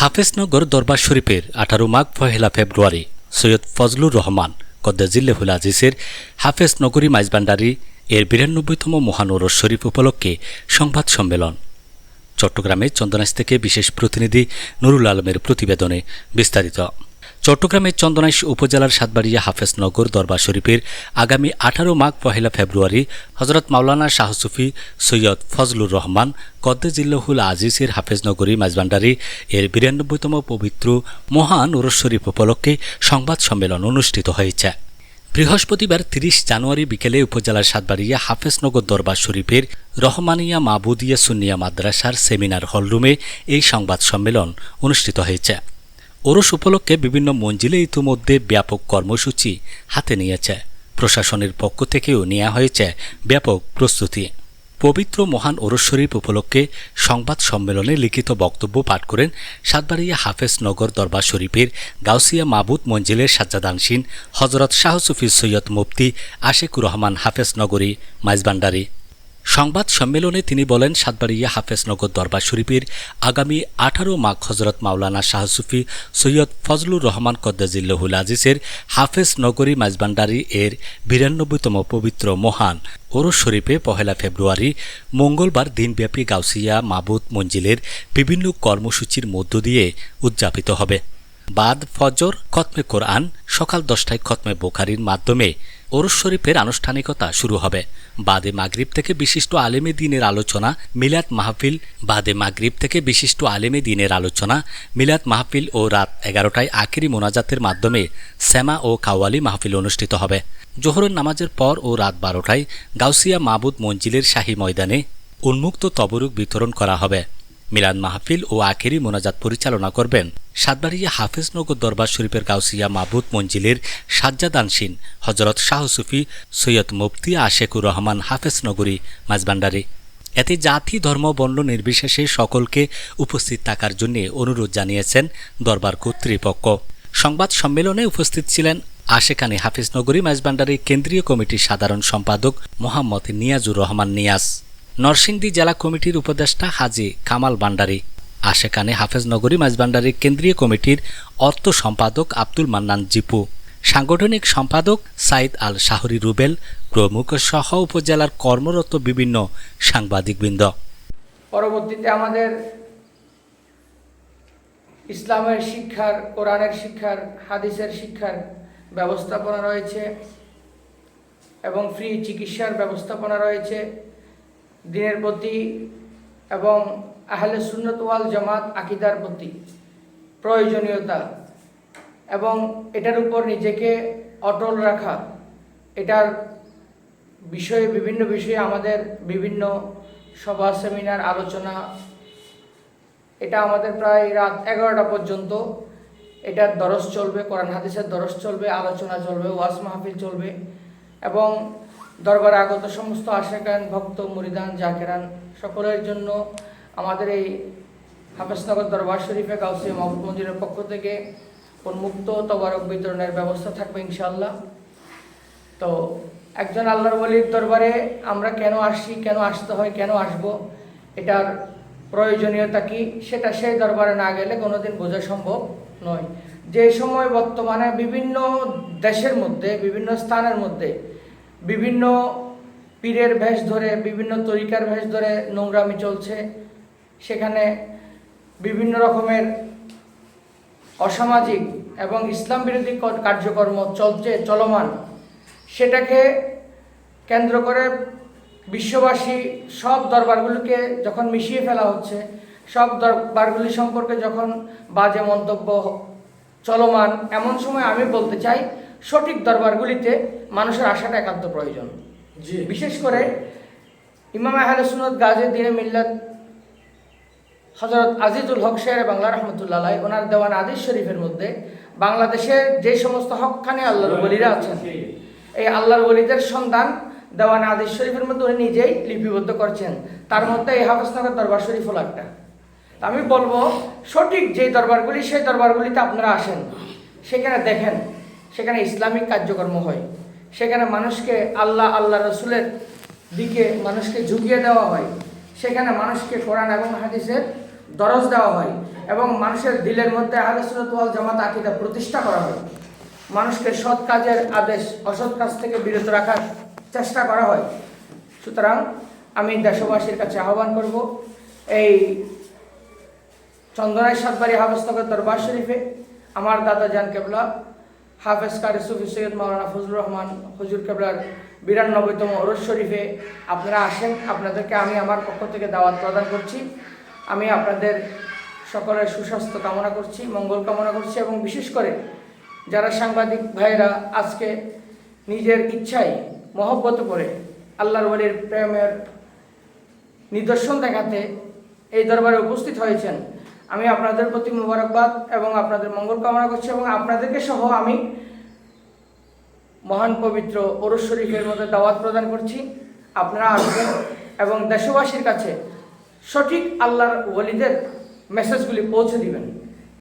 হাফেজনগর দরবার শরীফের আঠারো মাঘ পহেলা ফেব্রুয়ারি সৈয়দ ফজলুর রহমান কদ্দা জিল্লেহুল আজিজের হাফেজ নগরী মাইজবান্ডারি এর বিরানব্বইতম মহানৌর শরীফ উপলক্ষে সংবাদ সম্মেলন। চট্টগ্রামে চন্দনাইশ থেকে বিশেষ প্রতিনিধি নুরুল আলমের প্রতিবেদনে বিস্তারিত। চট্টগ্রামের চন্দনাইশ উপজেলার সাতবাড়িয়া হাফেজনগর দরবার শরীফের আগামী আঠারো মাঘ পহেলা ফেব্রুয়ারি হজরত মাওলানা শাহসুফি সৈয়দ ফজলুর রহমান কদ্দেজিল্লাহুল আজিজের হাফেজনগরী মাঝবান্ডারি এর বিরানব্বইতম পবিত্র মহান ওরস শরীফ উপলক্ষে সংবাদ সম্মেলন অনুষ্ঠিত হয়েছে। বৃহস্পতিবার তিরিশ জানুয়ারি বিকেলে উপজেলার সাতবাড়িয়া হাফেজনগর দরবার শরীফের রহমানিয়া মাবুদিয়া সুনিয়া মাদ্রাসার সেমিনার হলরুমে এই সংবাদ সম্মেলন অনুষ্ঠিত হয়েছে। ওরস উপলক্ষে বিভিন্ন মঞ্জিলে ইতিমধ্যে ব্যাপক কর্মসূচি হাতে নিয়েছে। প্রশাসনের পক্ষ থেকেও নেওয়া হয়েছে ব্যাপক প্রস্তুতি। পবিত্র মহান ওরস শরীফ উপলক্ষে সংবাদ সম্মেলনে লিখিত বক্তব্য পাঠ করেন সাতবাড়িয়া হাফেজ নগর দরবার শরীফের গাউসিয়া মাবুদ মঞ্জিলের সাজ্জাদানসীন হজরত শাহসুফি সৈয়দ মুফতি আশেকুর রহমান হাফেজ নগরী, মাইজবান্ডারি। সংবাদ সম্মেলনে তিনি বলেন, সাতবাড়িয়া হাফেজনগর দরবার শরীফের আগামী আঠারো মাঘ হজরত মাওলানা শাহসুফি সৈয়দ ফজলুর রহমান কদ্দাজিল্লাহুল আজিজের হাফেজ নগরী মাইজবান্ডারি এর বিরানব্বইতম পবিত্র মহান ওরস শরীফে পহেলা ফেব্রুয়ারি, মঙ্গলবার দিনব্যাপী গাউসিয়া, মাবুদ, মঞ্জিলের বিভিন্ন কর্মসূচির মধ্য দিয়ে উদযাপিত হবে। বাদ ফজর, খতমে কোরআন, সকাল দশটায় খতমে বোখারির মাধ্যমে ওরস শরীফের আনুষ্ঠানিকতা শুরু হবে। বাদে মাগরিব থেকে বিশিষ্ট আলেমে দিনের আলোচনা, মিলাদ মাহফিল, বাদে মাগরিব থেকে বিশিষ্ট আলেমে দিনের আলোচনা, মিলাদ মাহফিল ও রাত এগারোটায় আখেরি মোনাজাতের মাধ্যমে শ্যামা ও কাওয়ালি মাহফিল অনুষ্ঠিত হবে। জোহরের নামাজের পর ও রাত বারোটায় গাউসিয়া মাহবুদ মঞ্জিলের শাহী ময়দানে উন্মুক্ত তবরুক বিতরণ করা হবে। মিলাদ মাহফিল ও আখেরি মোনাজাত পরিচালনা করবেন সাতবাড়িয়া হাফেজনগর দরবার শরীফের গাউসিয়া মাবুদ মঞ্জিলের সাজ্জাদ আনসিন হজরত শাহ সুফি সৈয়দ মুফতি আশেকুর রহমান হাফেজনগরী মাঝবান্ডারি এতে জাতি, ধর্ম, বর্ণ নির্বিশেষে সকলকে উপস্থিত থাকার জন্য অনুরোধ জানিয়েছেন দরবার কর্তৃপক্ষ। সংবাদ সম্মেলনে উপস্থিত ছিলেন আশেখানে হাফিজনগরী মাঝবান্ডারি কেন্দ্রীয় কমিটির সাধারণ সম্পাদক মোহাম্মদ নিয়াজুর রহমান নিয়াজ। নরসিংদী জেলা কমিটির উপদেষ্টা হাজি কামাল বান্ডারি আশেখানে হাফেজনগরী মাঝবান্ডারি কেন্দ্রীয় কমিটির অর্থ সম্পাদক আব্দুল মান্নান জিপু, সাংগঠনিক সম্পাদক সাইদ আল শাহরি রুবেল, প্রমুখ সহ উপজেলার কর্মরত বিভিন্ন সাংবাদিকবৃন্দ। পরবর্তীতে আমাদের ইসলামের শিক্ষার, কোরআনের শিক্ষার, হাদিসের শিক্ষার ব্যবস্থাপনা রয়েছে এবং ফ্রি চিকিৎসার ব্যবস্থাপনা রয়েছে। দিনের প্রতি এবং আহলে সুন্নত ওয়াল জামাত আকিদার প্রতি প্রয়োজনীয়তা এবং এটার উপর নিজেকে অটল রাখা, এটার বিষয়ে বিভিন্ন বিষয়ে আমাদের বিভিন্ন সভা, সেমিনার, আলোচনা, এটা আমাদের প্রায় রাত এগারোটা পর্যন্ত। এটার দরস চলবে, কোরআন হাদিসের দরস চলবে, আলোচনা চলবে, ওয়াজ মাহফিল চলবে এবং দরবারে আগত সমস্ত আশেকান ভক্ত, মুরিদান, জাকেরান, সকলের জন্য আমাদের এই হাফেজনগর দরবার শরীফে গাউসিয়া মাহবুব মন্দিরের পক্ষ থেকে উন্মুক্ত তবারক বিতরণের ব্যবস্থা থাকবে ইনশাল্লাহ তো একজন আল্লাহর বলির দরবারে আমরা কেন আসি, কেন আসতে হয়, কেন আসব, এটার প্রয়োজনীয়তা কি, সেটা সেই দরবারে না গেলে কোনোদিন বোঝা সম্ভব নয়। যে সময় বর্তমানে বিভিন্ন দেশের মধ্যে, বিভিন্ন স্থানের মধ্যে বিভিন্ন পীরের ভেষ ধরে, বিভিন্ন তরিকার ভেষ ধরে নোংরামি চলছে। সেখানে বিভিন্ন রকমের অসামাজিক এবং ইসলাম বিরোধী কার্যকর্ম চলছে, চলমান। সেটাকে কেন্দ্র করে বিশ্ববাসী সব দরবারগুলিকে যখন মিশিয়ে ফেলা হচ্ছে, সব দরবারগুলি সম্পর্কে যখন বাজে মন্তব্য চলমান, এমন সময় আমি বলতে চাই সঠিক দরবারগুলিতে মানুষের আসাটা একান্ত প্রয়োজন। বিশেষ করে ইমাম আহলে সুনত গাজী দিনে মিল্লাত হজরত আজিজুল হক শের বাংলা রহমতুল্লাহ ওনার দেওয়ান আদিস শরীফের মধ্যে বাংলাদেশের যে সমস্ত হকখানে আল্লাহর বলিরা আছেন এই আল্লাহর বলিদের সন্ধান দেওয়ান আদিস শরীফের মধ্যে উনি নিজেই লিপিবদ্ধ করছেন। তার মধ্যে এই হাফেজনগর দরবার শরীফ হল একটা আমি বলব সঠিক যে দরবারগুলি সেই দরবারগুলিতে আপনারা আসেন। সেখানে দেখেন সেখানে ইসলামিক কার্যক্রম হয়। সেখানে মানুষকে আল্লাহ আল্লাহ রসুলের দিকে মানুষকে ঝুঁকিয়ে দেওয়া হয়। সেখানে মানুষকে কোরআন এবং হাদিসের দরজ দেওয়া হয় এবং মানুষের দিলের মধ্যে আলোচনাত ওয়াল জামাত আকিদা প্রতিষ্ঠা করা হয়। মানুষকে সৎ কাজের আদেশ, অসৎ কাজ থেকে বিরত রাখার চেষ্টা করা হয়। সুতরাং আমি দেশবাসীর কাছে আহ্বান করব, এই চন্দনাই সাতবাড়ি হাফেজনগর দরবার শরীফে আমার দাদা জান কেবলা হাফেজ কারি সুফি সৈয়দ মাওলানা ফজলুর রহমান হুজুর কেবলার বিরানব্বইতম ওরস শরীফে আপনারা আসেন, আপনাদেরকে আমি আমার পক্ষ থেকে দাওয়াত প্রদান করছি। আমি আপনাদের সকলের সুস্বাস্থ্য কামনা করছি, মঙ্গল কামনা করছি এবং বিশেষ করে যারা সাংবাদিক ভাইয়েরা আজকে নিজের ইচ্ছায় মহব্বত করে আল্লাহর ওয়ালির প্রেমের নিদর্শন দেখাতে এই দরবারে উপস্থিত হয়েছেন আমি আপনাদের প্রতি মুবারকবাদ এবং আপনাদের মঙ্গল কামনা করছি এবং আপনাদেরকে সহ আমি মহান পবিত্র ওরস শরীফের মধ্যে দাওয়াত প্রদান করছি। আপনারা আসবেন এবং দেশবাসীর কাছে সঠিক আল্লাহর ওলিদের মেসেজগুলি পৌঁছে দিবেন।